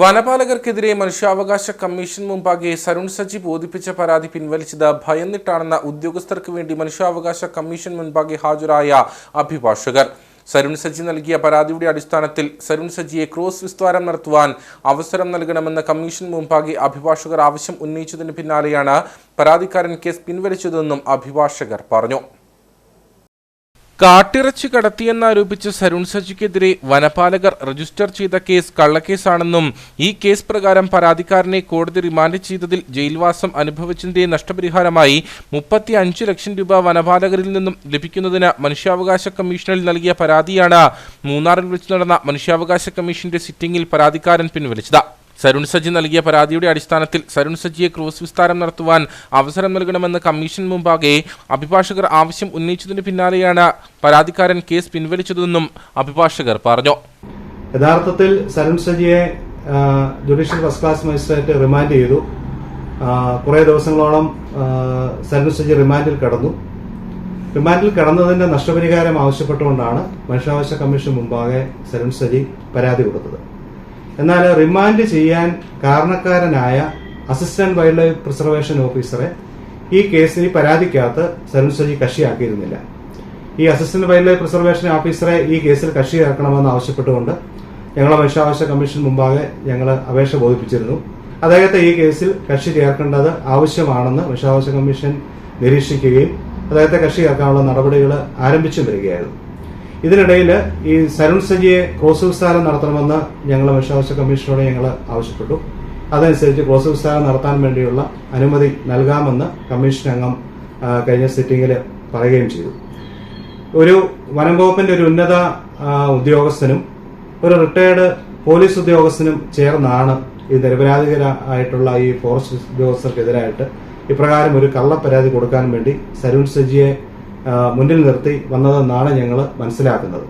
വനപാലകർക്കെതിരെ മനുഷ്യാവകാശ കമ്മീഷൻ മുമ്പാകെ സരുൺ സജി ബോധിപ്പിച്ച പരാതി പിൻവലിച്ചത് ഭയന്നിട്ടാണെന്ന ഉദ്യോഗസ്ഥർക്ക് വേണ്ടി മനുഷ്യാവകാശ കമ്മീഷൻ മുൻപാകെ ഹാജരായ അഭിഭാഷകർ. സരുൺ സജി നൽകിയ പരാതിയുടെ അടിസ്ഥാനത്തിൽ സരുൺ സജിയെ ക്രോസ് വിസ്താരം നടത്തുവാൻ അവസരം നൽകണമെന്ന കമ്മീഷൻ മുമ്പാകെ അഭിഭാഷകർ ആവശ്യം ഉന്നയിച്ചതിന് പിന്നാലെയാണ് പരാതിക്കാരൻ കേസ് പിൻവലിച്ചതെന്നും അഭിഭാഷകർ പറഞ്ഞു. കാട്ടിറച്ചി കടത്തിയെന്നാരോപിച്ച് സരുൺ സജിക്കെതിരെ വനപാലകർ രജിസ്റ്റർ ചെയ്ത കേസ് കള്ളക്കേസാണെന്നും ഈ കേസ് പ്രകാരം പരാതിക്കാരനെ കോടതി റിമാൻഡ് ചെയ്തതിൽ ജയിൽവാസം അനുഭവിച്ചതിന്റെ നഷ്ടപരിഹാരമായി മുപ്പത്തി അഞ്ച് ലക്ഷം രൂപ വനപാലകരിൽ നിന്നും ലഭിക്കുന്നതിന് മനുഷ്യാവകാശ കമ്മീഷനിൽ നൽകിയ പരാതിയാണ് മൂന്നാറിൽ വെച്ച് നടന്ന മനുഷ്യാവകാശ കമ്മീഷന്റെ സിറ്റിംഗിൽ പരാതിക്കാരൻ പിൻവലിച്ചത്. സരുൺ സജി നൽകിയ പരാതിയുടെ അടിസ്ഥാനത്തിൽ സരുൺ സജിയെ ക്രോസ് വിസ്താരം നടത്തുവാൻ അവസരം നൽകണമെന്ന് കമ്മീഷൻ മുമ്പാകെ അഭിഭാഷകർ ആവശ്യം ഉന്നയിച്ചതിന് പിന്നാലെയാണ് പരാതിക്കാരൻ കേസ് പിൻവലിച്ചതെന്നും അഭിഭാഷകർ പറഞ്ഞു. യഥാർത്ഥത്തിൽ Sarun സജിയെ judicial first class magistrate remand ചെയ്തു. കുറെ ദിവസങ്ങളോളം സരുൺ സജി റിമാൻഡിൽ കടന്നു. റിമാൻഡിൽ കടന്നതിന്റെ നഷ്ടപരിഹാരം ആവശ്യപ്പെട്ടുകൊണ്ടാണ് മനുഷ്യാവകാശ കമ്മീഷൻ മുമ്പാകെ സരുൺ സജി പരാതി കൊടുത്തത്. എന്നാൽ റിമാൻഡ് ചെയ്യാൻ കാരണക്കാരനായ അസിസ്റ്റന്റ് വൈൽഡ് ലൈഫ് പ്രിസർവേഷൻ ഓഫീസറെ ഈ കേസിൽ പരാതിക്കകത്ത് സരുൺ സജി കക്ഷിയാക്കിയിരുന്നില്ല. ഈ അസിസ്റ്റന്റ് വൈൽഡ് ലൈഫ് പ്രിസർവേഷൻ ഓഫീസറെ ഈ കേസിൽ കക്ഷിയാക്കണമെന്ന് ആവശ്യപ്പെട്ടുകൊണ്ട് ഞങ്ങളെ മനുഷ്യാവകാശ കമ്മീഷൻ മുമ്പാകെ ഞങ്ങൾ അപേക്ഷ ബോധിപ്പിച്ചിരുന്നു. അദ്ദേഹത്തെ ഈ കേസിൽ കക്ഷി ചേർക്കേണ്ടത് ആവശ്യമാണെന്ന് മനുഷ്യാവകാശ കമ്മീഷൻ നിരീക്ഷിക്കുകയും അദ്ദേഹത്തെ കക്ഷി ചേർക്കാനുള്ള നടപടികൾ ആരംഭിച്ചു വരികയായിരുന്നു. ഇതിനിടയിൽ ഈ സരുൺ സജിയെ ക്രോസ് വിസ്താരം നടത്തണമെന്ന് ഞങ്ങൾ മനുഷ്യാവകാശ കമ്മീഷനോട് ഞങ്ങൾ ആവശ്യപ്പെട്ടു. അതനുസരിച്ച് ക്രോസ് വിസ്താരം നടത്താൻ വേണ്ടിയുള്ള അനുമതി നൽകാമെന്ന് കമ്മീഷൻ അംഗം കഴിഞ്ഞ സിറ്റിംഗിൽ പറയുകയും ചെയ്തു. ഒരു വനം വകുപ്പിന്റെ ഒരു ഉന്നത ഉദ്യോഗസ്ഥനും ഒരു റിട്ടയർഡ് പോലീസ് ഉദ്യോഗസ്ഥനും ചേർന്നാണ് ഈ നിരപരാധികരായിട്ടുള്ള ഈ ഫോറസ്റ്റ് ഉദ്യോഗസ്ഥർക്കെതിരായിട്ട് ഇപ്രകാരം ഒരു കള്ളപ്പരാതി കൊടുക്കാൻ വേണ്ടി സരുൺ സജിയെ മുന്നിൽ നിർത്തി വന്നതെന്നാണ് ഞങ്ങൾ മനസ്സിലാക്കുന്നത്.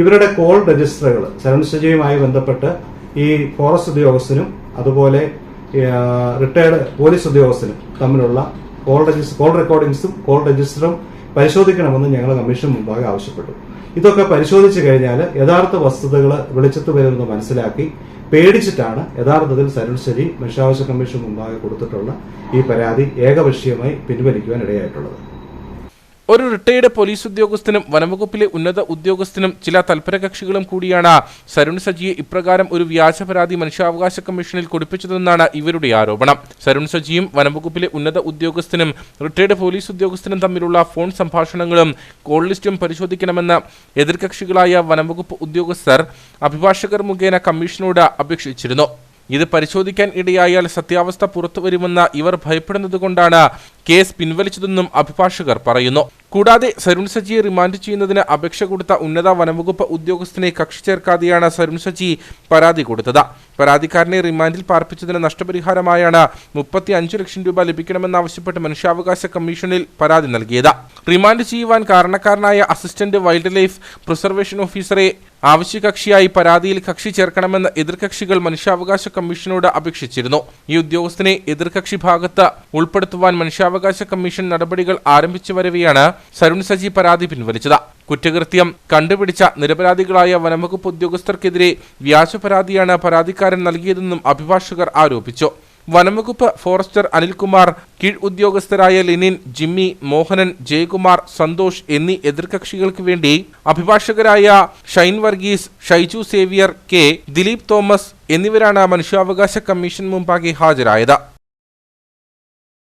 ഇവരുടെ കോൾ രജിസ്റ്ററുകൾ സരുൺ സജിയുമായി ബന്ധപ്പെട്ട് ഈ ഫോറസ്റ്റ് ഉദ്യോഗസ്ഥനും അതുപോലെ റിട്ടയർഡ് പോലീസ് ഉദ്യോഗസ്ഥനും തമ്മിലുള്ള കോൾ രജിസ്റ്റർ കോൾ റെക്കോർഡിംഗ്സും കോൾ രജിസ്റ്ററും പരിശോധിക്കണമെന്ന് ഞങ്ങൾ കമ്മീഷൻ മുമ്പാകെ ആവശ്യപ്പെട്ടു. ഇതൊക്കെ പരിശോധിച്ചു കഴിഞ്ഞാൽ യഥാർത്ഥ വസ്തുതകൾ വെളിച്ചത്ത് വരുമെന്ന് മനസ്സിലാക്കി പേടിച്ചിട്ടാണ് യഥാർത്ഥത്തിൽ സരുൺ ശരി മനുഷ്യാവകാശ കമ്മീഷൻ മുമ്പാകെ കൊടുത്തിട്ടുള്ള ഈ പരാതി ഏകപക്ഷീയമായി പിൻവലിക്കുവാൻ ഇടയായിട്ടുള്ളത് ഒരു റിട്ടയർഡ് പോലീസ് ഉദ്യോഗസ്ഥനും വനംവകുപ്പിലെ ഉന്നത ഉദ്യോഗസ്ഥനും ചില തൽപരകക്ഷികളും കൂടിയാണ്. സരുൺ സജിയെ ഇപ്രകാരം ഒരു വ്യാജ പരാതി മനുഷ്യാവകാശ കമ്മീഷനിൽ കൊടുപ്പിച്ചതെന്നാണ് ഇവരുടെ ആരോപണം. സരുൺ സജിയും വനംവകുപ്പിലെ ഉന്നത ഉദ്യോഗസ്ഥനും റിട്ടയർഡ് പോലീസ് ഉദ്യോഗസ്ഥനും തമ്മിലുള്ള ഫോൺ സംഭാഷണങ്ങളും കോൾ ലിസ്റ്റും പരിശോധിക്കണമെന്ന് എതിർകക്ഷികളായ വനംവകുപ്പ് ഉദ്യോഗസ്ഥർ അഭിഭാഷകർ മുഖേന കമ്മീഷനോട് അപേക്ഷിച്ചിരുന്നു. ഇത് പരിശോധിക്കാൻ ഇടയായാൽ സത്യാവസ്ഥ പുറത്തുവരുമെന്ന് ഇവർ ഭയപ്പെടുന്നതുകൊണ്ടാണ് കേസ് പിൻവലിച്ചതെന്നും അഭിഭാഷകർ പറയുന്നു. കൂടാതെ സരുൺ സജിയെ റിമാൻഡ് ചെയ്യുന്നതിന് അപേക്ഷ കൊടുത്ത ഉന്നത വനംവകുപ്പ് ഉദ്യോഗസ്ഥനെ കക്ഷി ചേർക്കാതെയാണ് സരുൺ സജി പരാതി കൊടുത്തത്. പരാതിക്കാരനെ റിമാൻഡിൽ പാർപ്പിച്ചതിന് നഷ്ടപരിഹാരമായാണ് മുപ്പത്തി അഞ്ച് ലക്ഷം രൂപ ലഭിക്കണമെന്നാവശ്യപ്പെട്ട് മനുഷ്യാവകാശ കമ്മീഷനിൽ പരാതി നൽകിയത്. റിമാൻഡ് ചെയ്യുവാൻ കാരണക്കാരനായ അസിസ്റ്റന്റ് വൈൽഡ് ലൈഫ് പ്രിസർവേഷൻ ഓഫീസറെ ആവശ്യകക്ഷിയായി പരാതിയിൽ കക്ഷി ചേർക്കണമെന്ന് എതിർകക്ഷികൾ മനുഷ്യാവകാശ കമ്മീഷനോട് അപേക്ഷിച്ചിരുന്നു. ഈ ഉദ്യോഗസ്ഥനെ എതിർകക്ഷി ഭാഗത്ത് ഉൾപ്പെടുത്തുവാൻ മനുഷ്യാവകാശ കമ്മീഷൻ നടപടികൾ ആരംഭിച്ചു വരവെയാണ് സരുൺ സജി പരാതി പിൻവലിച്ചത്. കുറ്റകൃത്യം കണ്ടുപിടിച്ച നിരപരാധികളായ വനംവകുപ്പ് ഉദ്യോഗസ്ഥർക്കെതിരെ വ്യാജ പരാതിയാണ് പരാതിക്കാരൻ നൽകിയതെന്നും അഭിഭാഷകർ ആരോപിച്ചു. വനംവകുപ്പ് ഫോറസ്റ്റർ അനിൽകുമാർ കീഴ് ഉദ്യോഗസ്ഥരായ ലിനിൻ ജിമ്മി മോഹനൻ ജയകുമാർ സന്തോഷ് എന്നീ എതിർകക്ഷികൾക്ക് വേണ്ടി അഭിഭാഷകരായ Shine Varghese Shaiju Xavier K Dileep Thomas എന്നിവരാണ് മനുഷ്യാവകാശ കമ്മീഷൻ മുമ്പാകെ ഹാജരായത്.